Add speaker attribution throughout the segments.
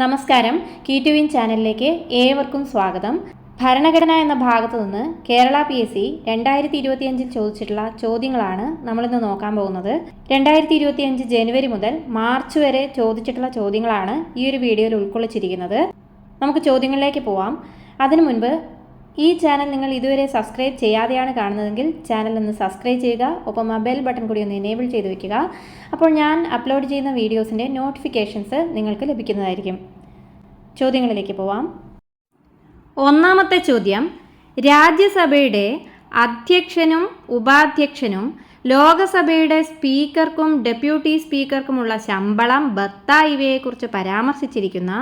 Speaker 1: നമസ്കാരം. കി T win ചാനലിലേക്ക് ഏവർക്കും സ്വാഗതം. ഭരണഘടന എന്ന ഭാഗത്തു നിന്ന് കേരള പി എസ് സി രണ്ടായിരത്തി ഇരുപത്തിയഞ്ചിൽ ചോദിച്ചിട്ടുള്ള ചോദ്യങ്ങളാണ് നമ്മളിന്ന് നോക്കാൻ പോകുന്നത്. രണ്ടായിരത്തി ഇരുപത്തിയഞ്ച് ജനുവരി മുതൽ മാർച്ച് വരെ ചോദിച്ചിട്ടുള്ള ചോദ്യങ്ങളാണ് ഈ ഒരു വീഡിയോയിൽ ഉൾക്കൊള്ളിച്ചിരിക്കുന്നത്. നമുക്ക് ചോദ്യങ്ങളിലേക്ക് പോവാം. അതിനു മുൻപ് ഈ ചാനൽ നിങ്ങൾ ഇതുവരെ സബ്സ്ക്രൈബ് ചെയ്യാതെയാണ് കാണുന്നതെങ്കിൽ ചാനൽ ഒന്ന് സബ്സ്ക്രൈബ് ചെയ്യുക ഒപ്പം ആ ബെൽ ബട്ടൺ കൂടി ഒന്ന് എനേബിൾ ചെയ്ത് വെക്കുക. അപ്പോൾ ഞാൻ അപ്ലോഡ് ചെയ്യുന്ന വീഡിയോസിന്റെ നോട്ടിഫിക്കേഷൻസ് നിങ്ങൾക്ക് ലഭിക്കുന്നതായിരിക്കും. ചോദ്യങ്ങളിലേക്ക് പോവാം. ഒന്നാമത്തെ ചോദ്യം രാജ്യസഭയുടെ അധ്യക്ഷനും ഉപാധ്യക്ഷനും ലോകസഭയുടെ സ്പീക്കർക്കും ഡെപ്യൂട്ടി സ്പീക്കർക്കുമുള്ള ശമ്പളം ബത്ത ഇവയെക്കുറിച്ച് പരാമർശിച്ചിരിക്കുന്ന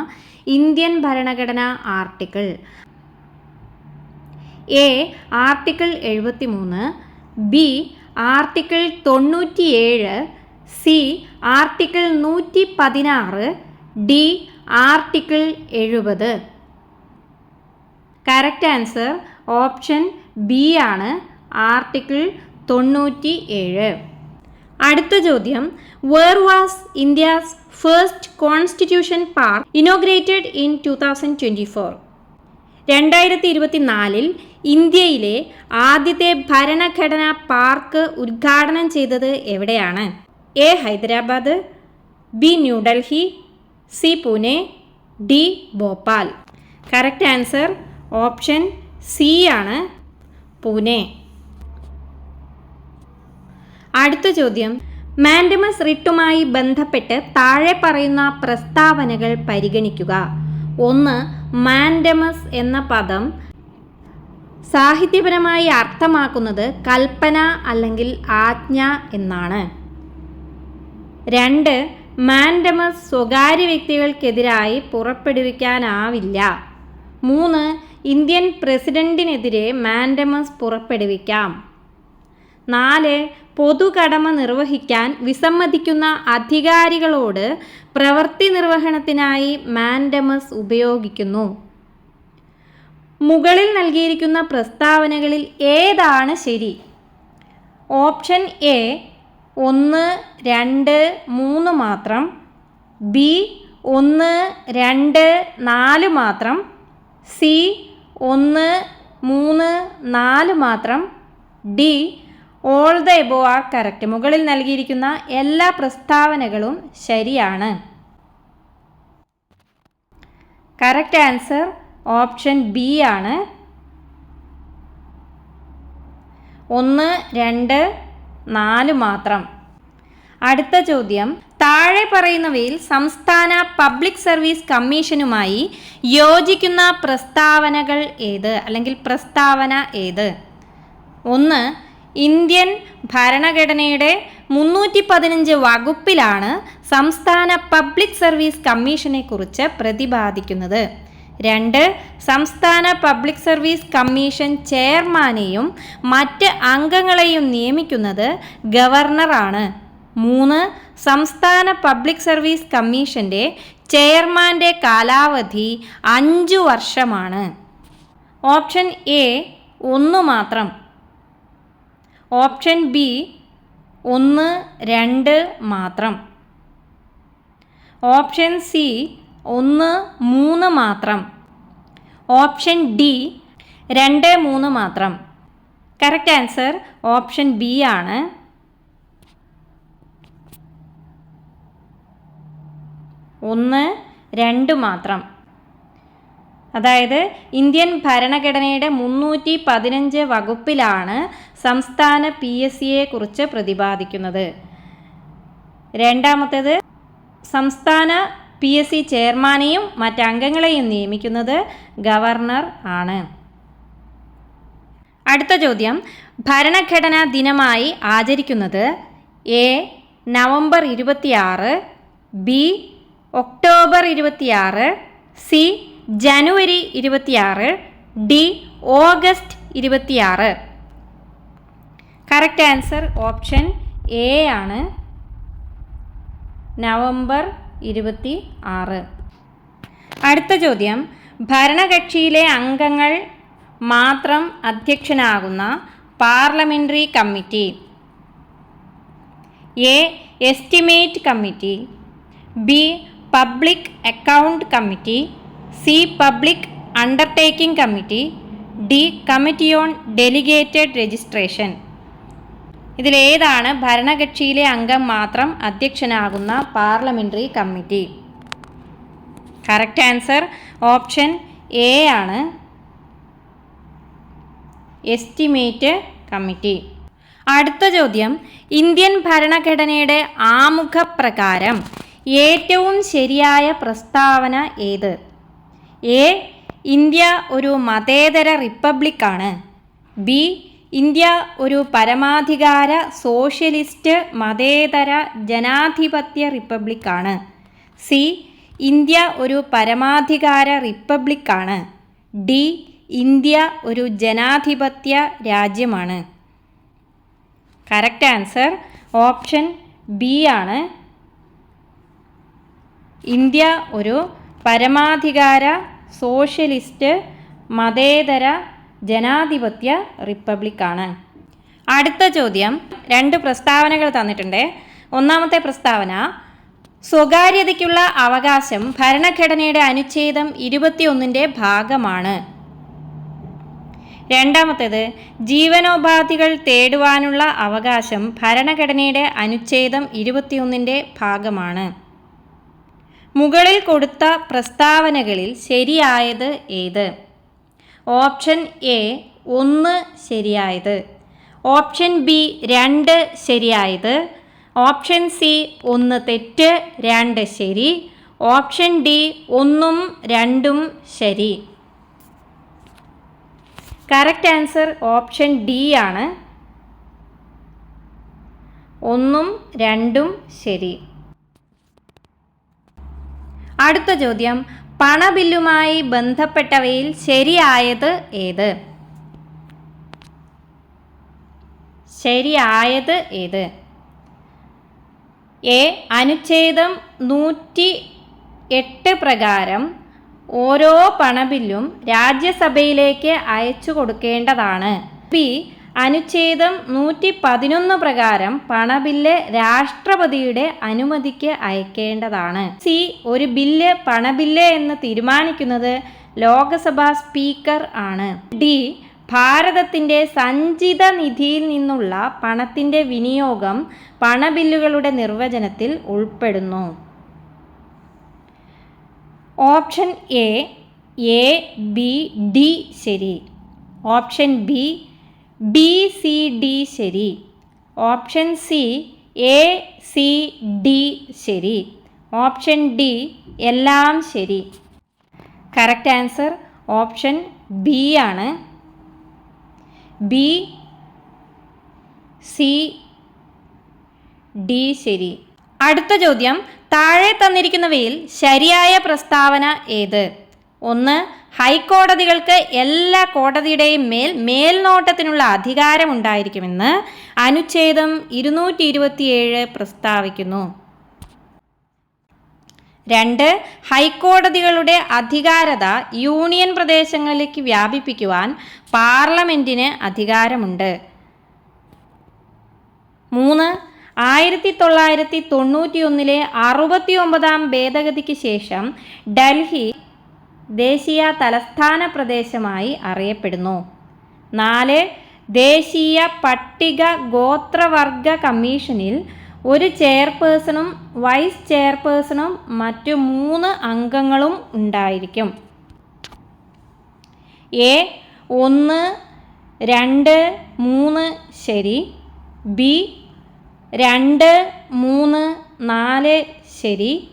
Speaker 1: ഇന്ത്യൻ ഭരണഘടന ആർട്ടിക്കിൾ. എ ആർട്ടിക്കിൾ എഴുപത്തി മൂന്ന് ബി ആർട്ടിക്കിൾ തൊണ്ണൂറ്റിയേഴ് സി ആർട്ടിക്കിൾ നൂറ്റി പതിനാറ് ഡി ആർട്ടിക്കിൾ എഴുപത്. കറക്റ്റ് ആൻസർ ഓപ്ഷൻ ബി ആണ് ആർട്ടിക്കിൾ തൊണ്ണൂറ്റി ഏഴ് അടുത്ത ചോദ്യം. Where was India's first constitution park inaugurated in two thousand twenty four രണ്ടായിരത്തി ഇരുപത്തിനാലിൽ ഇന്ത്യയിലെ ആദ്യത്തെ ഭരണഘടനാ പാർക്ക് ഉദ്ഘാടനം ചെയ്തത് എവിടെയാണ്? A Hyderabad B New Delhi C Pune D Bhopal. Correct answer option C ആണ് പൂനെ. അടുത്ത ചോദ്യം. മാൻഡമസ് റിട്ടുമായി ബന്ധപ്പെട്ട് താഴെ പറയുന്ന പ്രസ്താവനകൾ പരിഗണിക്കുക. ഒന്ന് മാൻഡമസ് എന്ന പദം സാഹിത്യപരമായി അർത്ഥമാക്കുന്നത് കൽപ്പന അല്ലെങ്കിൽ ആജ്ഞ എന്നാണ്. രണ്ട് മാൻഡമസ് സ്വകാര്യ വ്യക്തികൾക്കെതിരായി പുറപ്പെടുവിക്കാനാവില്ല. മൂന്ന് ഇന്ത്യൻ പ്രസിഡന്റിനെതിരെ മാൻഡമസ് പുറപ്പെടുവിക്കാം. നാല് പൊതുകടമ നിർവഹിക്കാൻ വിസമ്മതിക്കുന്ന അധികാരികളോട് പ്രവൃത്തി നിർവഹണത്തിനായി മാൻഡമസ് ഉപയോഗിക്കുന്നു. മുകളിൽ നൽകിയിരിക്കുന്ന പ്രസ്താവനകളിൽ ഏതാണ് ശരി? ഓപ്ഷൻ എ ഒന്ന് രണ്ട് മൂന്ന് മാത്രം. ബി ഒന്ന് രണ്ട് നാല് മാത്രം. സി ഒന്ന് മൂന്ന് നാല് മാത്രം. D all the above are correct മുകളിൽ നൽകിയിരിക്കുന്ന എല്ലാ പ്രസ്താവനകളും ശരിയാണ്. കറക്റ്റ് ആൻസർ ഓപ്ഷൻ ബി ആണ്. ഒന്ന് രണ്ട് നാല് മാത്രം. അടുത്ത ചോദ്യം. താഴെ പറയുന്നവയിൽ സംസ്ഥാന പബ്ലിക് സർവീസ് കമ്മീഷനുമായി യോജിക്കുന്ന പ്രസ്താവനകൾ ഏത്? അല്ലെങ്കിൽ പ്രസ്താവന ഏത്? ഒന്ന് ഇന്ത്യൻ ഭരണഘടനയുടെ മുന്നൂറ്റി പതിനഞ്ച് വകുപ്പിലാണ് സംസ്ഥാന പബ്ലിക് സർവീസ് കമ്മീഷനെ കുറിച്ച് പ്രതിപാദിക്കുന്നത്. രണ്ട് സംസ്ഥാന പബ്ലിക് സർവീസ് കമ്മീഷൻ ചെയർമാനെയും മറ്റ് അംഗങ്ങളെയും നിയമിക്കുന്നത് ഗവർണറാണ്. മൂന്ന് സംസ്ഥാന പബ്ലിക് സർവീസ് കമ്മീഷന്റെ ചെയർമാന്റെ കാലാവധി അഞ്ചു വർഷമാണ്. ഓപ്ഷൻ എ ഒന്ന് മാത്രം. ഓപ്ഷൻ ബി ഒന്ന് രണ്ട് മാത്രം. ഓപ്ഷൻ സി ഒന്ന് മൂന്ന് മാത്രം. ഓപ്ഷൻ ഡി രണ്ട് മൂന്ന് മാത്രം. കറക്റ്റ് ആൻസർ ഓപ്ഷൻ ബി ആണ്. ഒന്ന് രണ്ട് മാത്രം. അതായത് ഇന്ത്യൻ ഭരണഘടനയുടെ മുന്നൂറ്റി പതിനഞ്ച് വകുപ്പിലാണ് സംസ്ഥാന പി എസ് സിയെ കുറിച്ച് പ്രതിപാദിക്കുന്നത്. രണ്ടാമത്തേത് സംസ്ഥാന പി എസ് സി ചെയർമാനെയും മറ്റംഗങ്ങളെയും നിയമിക്കുന്നത് ഗവർണർ ആണ്. അടുത്ത ചോദ്യം ഭരണഘടനാ ദിനമായി ആചരിക്കുന്നത് എ നവംബർ ഇരുപത്തിയാറ് ബി ഒക്ടോബർ ഇരുപത്തിയാറ് സി ജനുവരി ഇരുപത്തിയാറ് ഡി ഓഗസ്റ്റ് ഇരുപത്തിയാറ്. കറക്റ്റ് ആൻസർ ഓപ്ഷൻ എ ആണ്. നവംബർ ഇരുപത്തി ആറ് അടുത്ത ചോദ്യം. ഭരണകക്ഷിയിലെ അംഗങ്ങൾ മാത്രം അധ്യക്ഷനാകുന്ന parliamentary committee. A estimate committee. B public account committee. C public undertaking committee D committee on delegated registration. ഇതിലേതാണ് ഭരണകക്ഷിയിലെ അംഗം മാത്രം അധ്യക്ഷനാകുന്ന parliamentary committee. Correct answer option A ആണ്. Estimate committee. അടുത്ത ചോദ്യം ഇന്ത്യൻ ഭരണഘടനയുടെ ആമുഖപ്രകാരം ഏറ്റവും ശരിയായ പ്രസ്താവന ഏത്? എ ഇന്ത്യ ഒരു മതേതര റിപ്പബ്ലിക്കാണ്. ബി ഇന്ത്യ ഒരു പരമാധികാര സോഷ്യലിസ്റ്റ് മതേതര ജനാധിപത്യ റിപ്പബ്ലിക്കാണ്. സി ഇന്ത്യ ഒരു പരമാധികാര റിപ്പബ്ലിക്കാണ്. ഡി ഇന്ത്യ ഒരു ജനാധിപത്യ രാജ്യമാണ്. കറക്റ്റ് ആൻസർ ഓപ്ഷൻ ബി ആണ്. ഇന്ത്യ ഒരു പരമാധികാര സോഷ്യലിസ്റ്റ് മതേതര ജനാധിപത്യ റിപ്പബ്ലിക്കാണ്. അടുത്ത ചോദ്യം. രണ്ട് പ്രസ്താവനകൾ തന്നിട്ടുണ്ട്. ഒന്നാമത്തെ പ്രസ്താവന സ്വകാര്യതയ്ക്കുള്ള അവകാശം ഭരണഘടനയുടെ അനുച്ഛേദം ഇരുപത്തിയൊന്നിന്റെ ഭാഗമാണ്. രണ്ടാമത്തേത് ജീവനോപാധികൾ തേടുവാനുള്ള അവകാശം ഭരണഘടനയുടെ അനുച്ഛേദം ഇരുപത്തിയൊന്നിന്റെ ഭാഗമാണ്. മുകളിൽ കൊടുത്ത പ്രസ്താവനകളിൽ ശരിയായത് ഏത്? ഓപ്ഷൻ എ ഒന്ന് ശരിയായത്. ഓപ്ഷൻ ബി രണ്ട് ശരിയായത്. ഓപ്ഷൻ സി ഒന്ന് തെറ്റ് രണ്ട് ശരി. ഓപ്ഷൻ ഡി ഒന്നും രണ്ടും ശരി. കറക്റ്റ് ആൻസർ ഓപ്ഷൻ ഡി ആണ്. ഒന്നും രണ്ടും ശരി. അടുത്ത ചോദ്യം പണബില്ലുമായി ബന്ധപ്പെട്ടവയിൽ ശരിയായത് ഏത്? ശരിയായത് ഏത്? എ അനുച്ഛേദം നൂറ്റി എട്ട് പ്രകാരം ഓരോ പണബില്ലും രാജ്യസഭയിലേക്ക് അയച്ചു കൊടുക്കേണ്ടതാണ്. ബി അനുച്ഛേദം നൂറ്റി പതിനൊന്ന് പ്രകാരം പണബില്ല് രാഷ്ട്രപതിയുടെ അനുമതിക്ക് അയക്കേണ്ടതാണ്. സി ഒരു ബില്ല് പണബില്ല് എന്ന് തീരുമാനിക്കുന്നത് ലോകസഭാ സ്പീക്കർ ആണ്. ഡി ഭാരതത്തിന്റെ സഞ്ചിത നിധിയിൽ നിന്നുള്ള പണത്തിന്റെ വിനിയോഗം പണബില്ലുകളുടെ നിർവചനത്തിൽ ഉൾപ്പെടുന്നു. Option A A B D ശരി. Option B B C D ശരി. Option C A C D ശരി. ഓപ്ഷൻ ഡി എല്ലാം ശരി. കറക്റ്റ് ആൻസർ ഓപ്ഷൻ ബി ആണ്. ബി സി ഡി ശരി. അടുത്ത ചോദ്യം താഴെ തന്നിരിക്കുന്നവയിൽ ശരിയായ പ്രസ്താവന ഏത്? ഒന്ന് ഹൈക്കോടതികൾക്ക് എല്ലാ കോടതിയുടെയും മേൽ മേൽനോട്ടത്തിനുള്ള അധികാരമുണ്ടായിരിക്കുമെന്ന് അനുച്ഛേദം ഇരുന്നൂറ്റി ഇരുപത്തിയേഴ് പ്രസ്താവിക്കുന്നു. രണ്ട് ഹൈക്കോടതികളുടെ അധികാരത യൂണിയൻ പ്രദേശങ്ങളിലേക്ക് വ്യാപിപ്പിക്കുവാൻ പാർലമെന്റിന് അധികാരമുണ്ട്. മൂന്ന് ആയിരത്തി തൊള്ളായിരത്തി തൊണ്ണൂറ്റിയൊന്നിലെ അറുപത്തിയൊമ്പതാം ഭേദഗതിക്ക് ശേഷം ഡൽഹി ദേശീയ തലസ്ഥാന പ്രദേശമായി അറിയപ്പെടുന്നു. നാല് ദേശീയ പട്ടിക ഗോത്രവർഗ കമ്മീഷനിൽ ഒരു ചെയർപേഴ്സണും വൈസ് ചെയർപേഴ്സണും മറ്റു മൂന്ന് അംഗങ്ങളും ഉണ്ടായിരിക്കും. എ ഒന്ന് രണ്ട് മൂന്ന് ശരി. ബി രണ്ട് മൂന്ന് നാല് ശരി.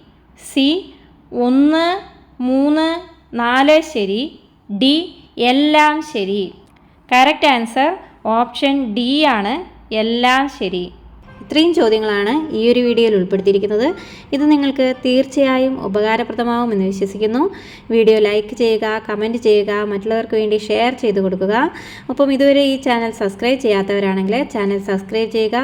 Speaker 1: സി ഒന്ന് മൂന്ന് നാല് ശരി ഡി എല്ലാം ശരി. കറക്റ്റ് ആൻസർ ഓപ്ഷൻ ഡി ആണ് എല്ലാം ശരി. ഇത്രയും ചോദ്യങ്ങളാണ് ഈ ഒരു വീഡിയോയിൽ ഉൾപ്പെടുത്തിയിരിക്കുന്നത്. ഇത് നിങ്ങൾക്ക് തീർച്ചയായും ഉപകാരപ്രദമാവുമെന്ന് വിശ്വസിക്കുന്നു. വീഡിയോ ലൈക്ക് ചെയ്യുക കമന്റ് ചെയ്യുക മറ്റുള്ളവർക്ക് വേണ്ടി ഷെയർ ചെയ്ത് കൊടുക്കുക. ഒപ്പം ഇതുവരെ ഈ ചാനൽ സബ്സ്ക്രൈബ് ചെയ്യാത്തവരാണെങ്കിൽ ചാനൽ സബ്സ്ക്രൈബ് ചെയ്യുക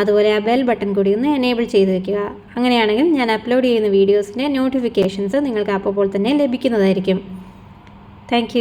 Speaker 1: അതുപോലെ ആ ബെൽ ബട്ടൺ കൂടി ഒന്ന് എനേബിൾ ചെയ്ത് വെക്കുക. അങ്ങനെയാണെങ്കിൽ ഞാൻ അപ്ലോഡ് ചെയ്യുന്ന വീഡിയോസിന്റെ നോട്ടിഫിക്കേഷൻസ് നിങ്ങൾക്ക് അപ്പോൾ തന്നെ ലഭിക്കുന്നതായിരിക്കും. താങ്ക്